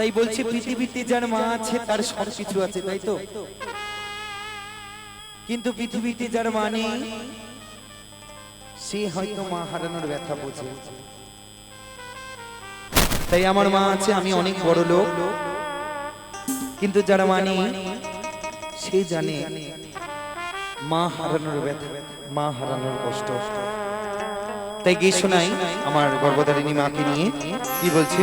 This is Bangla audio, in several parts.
তাই বলছি পৃথিবীতে যার মা আছে তার সব কিছু আছে তাই তো? কিন্তু পৃথিবীতে যার মা নেই সে হয়তো মা হারানোর ব্যথা বোঝে। তাই আমার মা আছে আমি অনেক বড় লোক। কিন্তু যারা মানি সে জানে মা হারানোর ব্যথা মা হারানোর কষ্ট। তাই গিয়ে শোনাই আমার গর্ভধারিণী মাকে নিয়ে কি বলছে?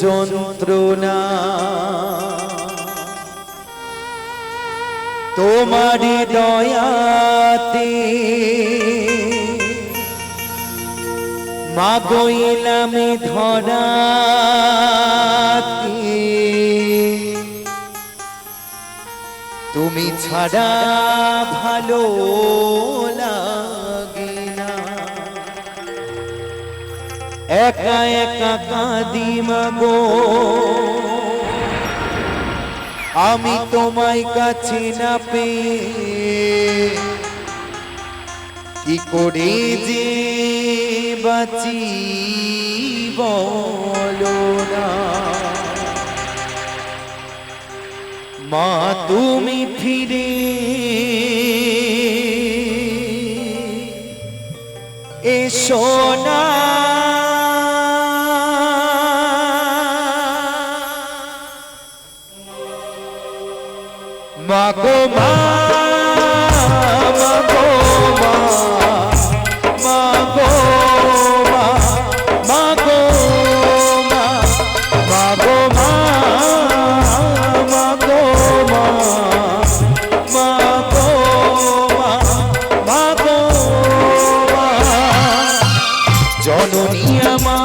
যন্ত্রণা তোমার দয়াতে মাগইলামে ধরাতে। তুমি ছাড়া ভালো না। একা একা কাঁদি মাগো আমি তোমায় কাছে না পেয়ে কি করে যে বাঁচি বলো না। মা, তুমি ফিরে এসো না মাগো মা মাগো মা মাগো মা মাগো মা মাগো মা মাগো মা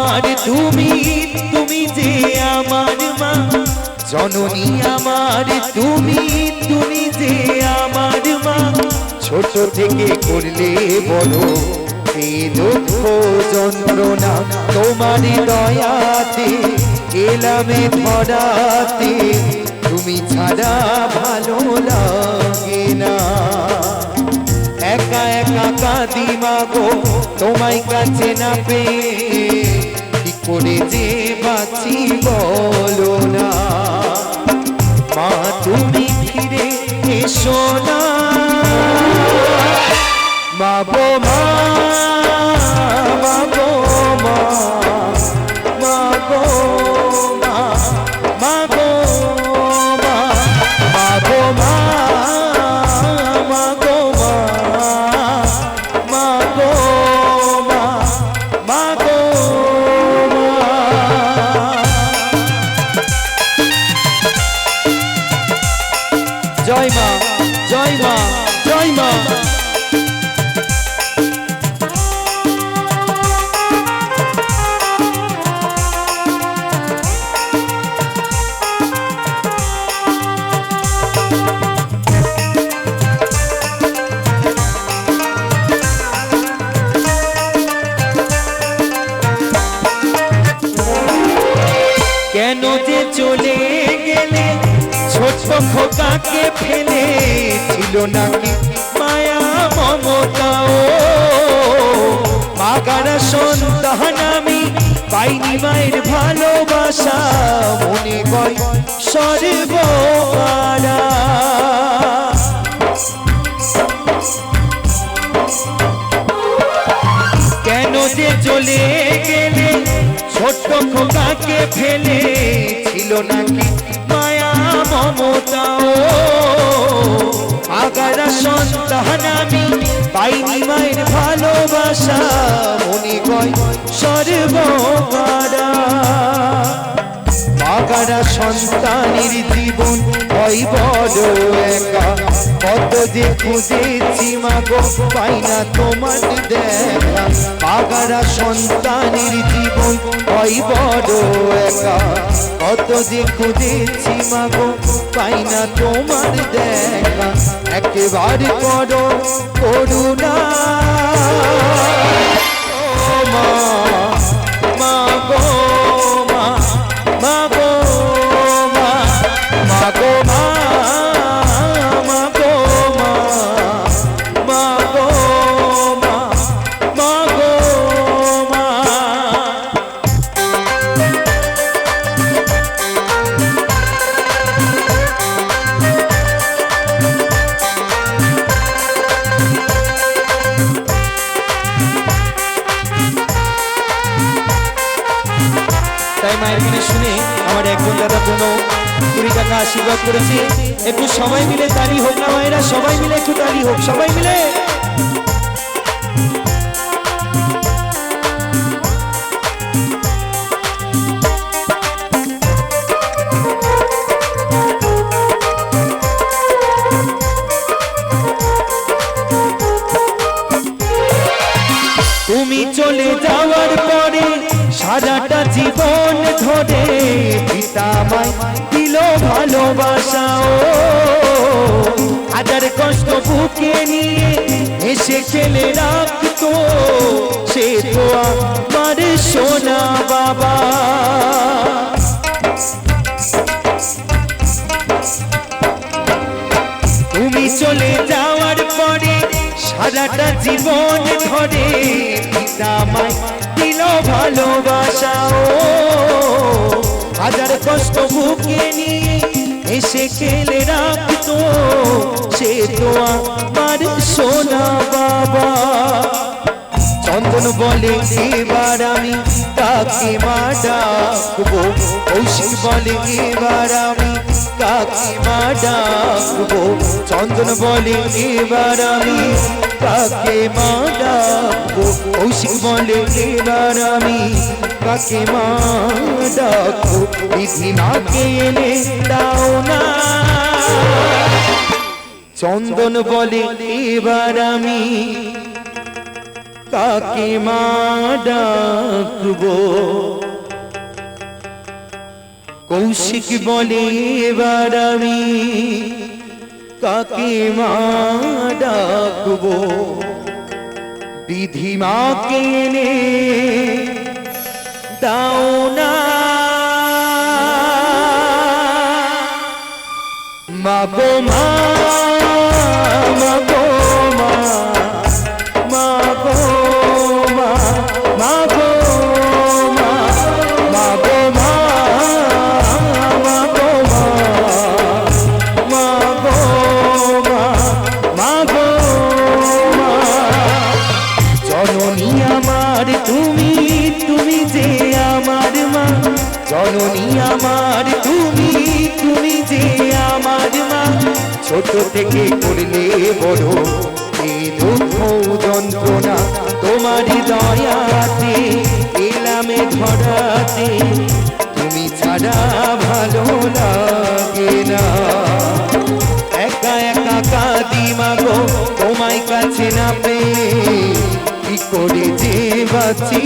তুমি তুমি যে জননী আমার, তুমি তুমি যে আমার মা। ছোট থেকে করলে বড় এই দুঃখ যন্ত্রণা তোমার দয়াতে, এলামে ধরাতে। তুমি ছাড়া ভালো লাগে না। একা একা কাঁদি মাগো তোমায় কাছে না পেয়ে। কি করে যে বাঁচি বলো না। মা তুমি ফিরে এসো না। মা কেন যে চলে গেলে? ছোট খোকাকে ফেলে ছিল নাকি মায়া মমতাও মাগারা সন্তান আমি পাইনি মায়ের ভালোবাসা। মনে কয় সর্বহারা কেন চলে গেলে, ছোট্ট খোকাকে ফেলে, ছিল নাকি মায়া, মমতাও? আগারা সন্তান আমি পাইনি মায়ের ভালোবাসা, মনে কয় সর্বহারা আগারা সন্তানের জীবন হয় বড় একা, কত যে খুঁজেছি মাগো, পাই না তোমার দেখা। পাগারা সন্তানের জীবন হয় বড় একা। কত যে খুঁজেছি মাগো, পাই না তোমার দেখা। একেবারে করো করুণা। মা। কোনো কুড়ি টাকা আশীর্বাদ করেছে। একটু সবাই মিলে তালি হোক না মায়েরা, সবাই মিলে একটু তালি হোক, সবাই মিলে। তুমি চলে যাওয়ার পরে সারাটা জীবন ধরে পিতামায় দিল ভালোবাসা, ও। হাজার কষ্ট বুকে নিয়ে এসে খেলে রাখতো, সে তো আমার সোনা বাবা। তুমি চলে যাওয়ার পরে সারাটা জীবন ধরে পিতামায় ভালোবাসা, ও। হাজার কষ্ট বুকে নিয়ে এসে খেলে রাখতো। সে তো আমার সোনা বাবা। চন্দন বলে, এবার আমি কাকে মা ডাকবো কৌশিক বলে, এবার আমি কাকে মা ডাকবো চন্দন বলে এবার আমি কাকে মা ডাকবো কৌশিক বলে এবার আমি কাকে মা ডাকবো বিধি মাকে এনে দাও না। চন্দন বলে এবার আমি কাকে মা ডাকবো কৌশিক বলে এবার আমি কাকে মা ডাকবো? বিধি মাকে এনে দাও না। মাগো মা। ছোট থেকে করলে বড়। এই দুঃখ যন্ত্রণা তোমারই দয়াতে, এলামে ধরাতে তুমি ছাড়া ভালো লাগে না। একা একা কাঁদি মাগো, তোমায় কাছে না পেয়ে। কি করে যে বাঁচি